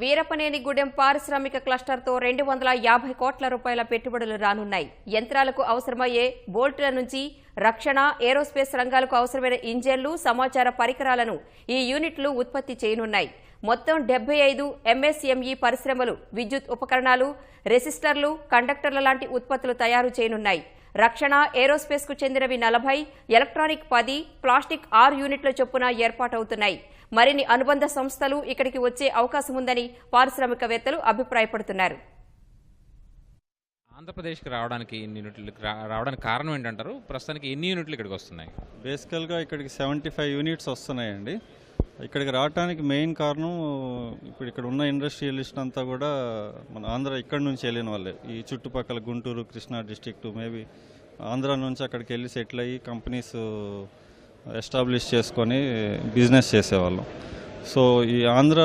వీరపనేనిగూడెం పారిశ్రామిక క్లస్టర్తో రెండు వందల యాభై కోట్ల రూపాయల పెట్టుబడులు రానున్నాయి. యంత్రాలకు అవసరమయ్యే బోల్టుల నుంచి రక్షణ ఏరోస్పేస్ రంగాలకు అవసరమైన ఇంజన్లు సమాచార పరికరాలను ఈ యూనిట్లు ఉత్పత్తి చేయనున్నాయి. మొత్తం డెబ్బై ఐదు ఎంఎస్ఎంఈ పరిశ్రమలు విద్యుత్ ఉపకరణాలు రెసిస్టర్లు కండక్టర్ల లాంటి ఉత్పత్తులు తయారు చేయనున్నాయి. రక్షణ ఏరోస్పేస్కు చెందినవి నలభై ఎలక్ట్రానిక్ పది ప్లాస్టిక్ ఆరు యూనిట్ల చొప్పున ఏర్పాటవుతున్నాయి. మరిన్ని అనుబంధ సంస్థలు ఇక్కడికి వచ్చే అవకాశం ఉందని పారిశ్రామికవేత్తలు అభిప్రాయపడుతున్నారు. ఆంధ్రప్రదేశ్కి రావడానికి ఎన్ని యూనిట్లు రావడానికి కారణం ఏంటంటారు? ప్రస్తుతానికి ఎన్ని యూనిట్లు ఇక్కడికి వస్తున్నాయి? బేసికల్గా ఇక్కడికి సెవెంటీ ఫైవ్ యూనిట్స్ వస్తున్నాయండి. ఇక్కడికి రావడానికి మెయిన్ కారణం ఇప్పుడు ఇక్కడ ఉన్న ఇండస్ట్రియలిస్ట్ అంతా కూడా మన ఆంధ్ర ఇక్కడ నుంచి వెళ్ళిన వాళ్ళే. ఈ చుట్టుపక్కల గుంటూరు కృష్ణా డిస్టిక్ట్ మేబీ ఆంధ్ర నుంచి అక్కడికి వెళ్ళి సెటిల్ అయ్యి కంపెనీస్ ఎస్టాబ్లిష్ చేసుకొని బిజినెస్ చేసేవాళ్ళం. సో ఈ ఆంధ్ర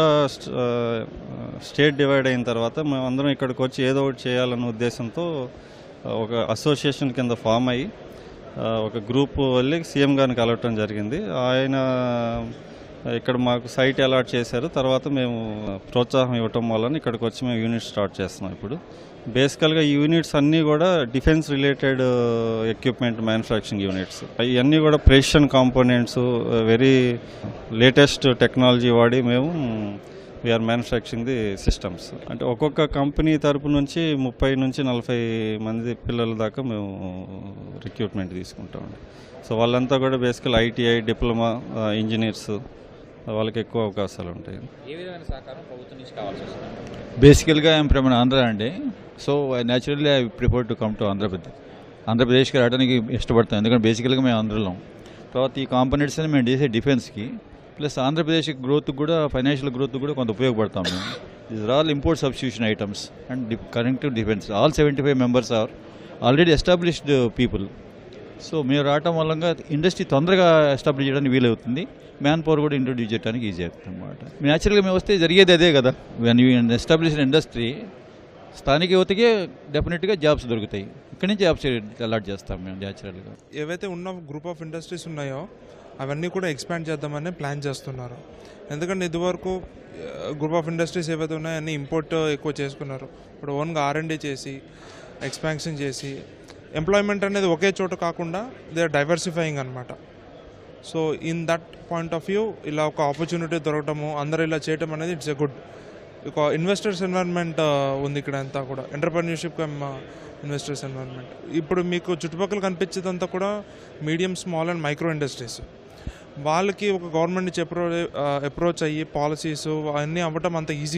స్టేట్ డివైడ్ అయిన తర్వాత మేము అందరం ఇక్కడికి వచ్చి ఏదో ఒకటి చేయాలన్న ఉద్దేశంతో ఒక అసోసియేషన్ కింద ఫామ్ అయ్యి ఒక గ్రూప్ వెళ్ళి సీఎం గారిని కలవటం జరిగింది. ఆయన ఇక్కడ మాకు సైట్ అలాట్ చేశారు. తర్వాత మేము ప్రోత్సాహం ఇవ్వటం వలన ఇక్కడికి వచ్చి మేము యూనిట్ స్టార్ట్ చేస్తున్నాం ఇప్పుడు. బేసికల్గా ఈ యూనిట్స్ అన్నీ కూడా defence related equipment manufacturing units ఇవన్నీ కూడా precision components very latest technology వాడి మేము వీఆర్ మ్యానుఫ్యాక్చరింగ్ ది సిస్టమ్స్ అంటే ఒక్కొక్క కంపెనీ తరపు నుంచి ముప్పై నుంచి నలభై మంది పిల్లల దాకా మేము uh, రిక్రూట్మెంట్ తీసుకుంటామండి. సో వాళ్ళంతా కూడా basically ITI diploma uh, engineers వాళ్ళకి ఎక్కువ అవకాశాలు ఉంటాయి. ఏ విధమైన సహకారం ప్రభుత్వం నుంచి కావాల్సి వస్తుంది? బేసికల్గా ఐఎమ్ ఫ్రమ్ ఆంధ్ర అండి. So naturally I prefer to come to Andhra Pradesh ఆంధ్రప్రదేశ్కి రావడానికి ఇష్టపడతాం ఎందుకంటే బేసికల్గా మేము ఆంధ్రలో. తర్వాత ఈ కాంపోనెంట్స్ అని మేము చేసే డిఫెన్స్కి ప్లస్ ఆంధ్రప్రదేశ్ గ్రోత్ కూడా ఫైనాన్షియల్ గ్రోత్ కూడా కొంత ఉపయోగపడతాం మేము. These are all import substitution items and current to defence all seventy five members are already established people so మేము రావటం వల్ల ఇండస్ట్రీ తొందరగా ఎస్టాబ్లిష్ చేయడానికి వీలవుతుంది. మ్యాన్ పవర్ కూడా ఇంట్రొడ్యూస్ చేయడానికి ఈజీ అవుతుంది అనమాట న్యాచురల్గా మేము వస్తే జరిగేది అదే కదా. వెన్ యూ ఎస్టాబ్లిష్ ఇండస్ట్రీ స్థానిక యువతకే డెఫినెట్గా జాబ్స్ దొరుకుతాయి. ఇక్కడి నుంచి జాబ్స్ అలాట్ చేస్తాం మేము న్యాచురల్గా ఏవైతే ఉన్న గ్రూప్ ఆఫ్ ఇండస్ట్రీస్ ఉన్నాయో అవన్నీ కూడా ఎక్స్పాండ్ చేద్దామని ప్లాన్ చేస్తున్నారు. ఎందుకంటే ఇదివరకు గ్రూప్ ఆఫ్ ఇండస్ట్రీస్ ఏవైతే ఉన్నాయో అన్నీ ఇంపోర్ట్ ఎక్కువ చేసుకున్నారు. ఇప్పుడు ఓన్గా ఆర్ఎండి చేసి ఎక్స్పాన్షన్ చేసి ఎంప్లాయ్మెంట్ అనేది ఒకే చోట కాకుండా దే ఆర్ డైవర్సిఫైయింగ్ అనమాట so in that point of view ఇలా ఒక ఆపర్చునిటీ దొరకటము అందరూ ఇలా చేయటం అనేది ఇట్స్ ఎ గుడ్ ఒక ఇన్వెస్టర్స్ ఎన్వైర్న్మెంట్ uh, ఉంది ఇక్కడ అంతా కూడా. ఎంటర్ప్రెన్యూర్షిప్ ఇన్వెస్టర్స్ ఎన్వైర్న్మెంట్ ఇప్పుడు మీకు చుట్టుపక్కల కనిపించేదంతా కూడా medium small and micro industries వాళ్ళకి ఒక గవర్నమెంట్ నుంచి అప్రో అప్రోచ్ అయ్యి పాలసీస్ అవన్నీ అవ్వటం అంత ఈజీ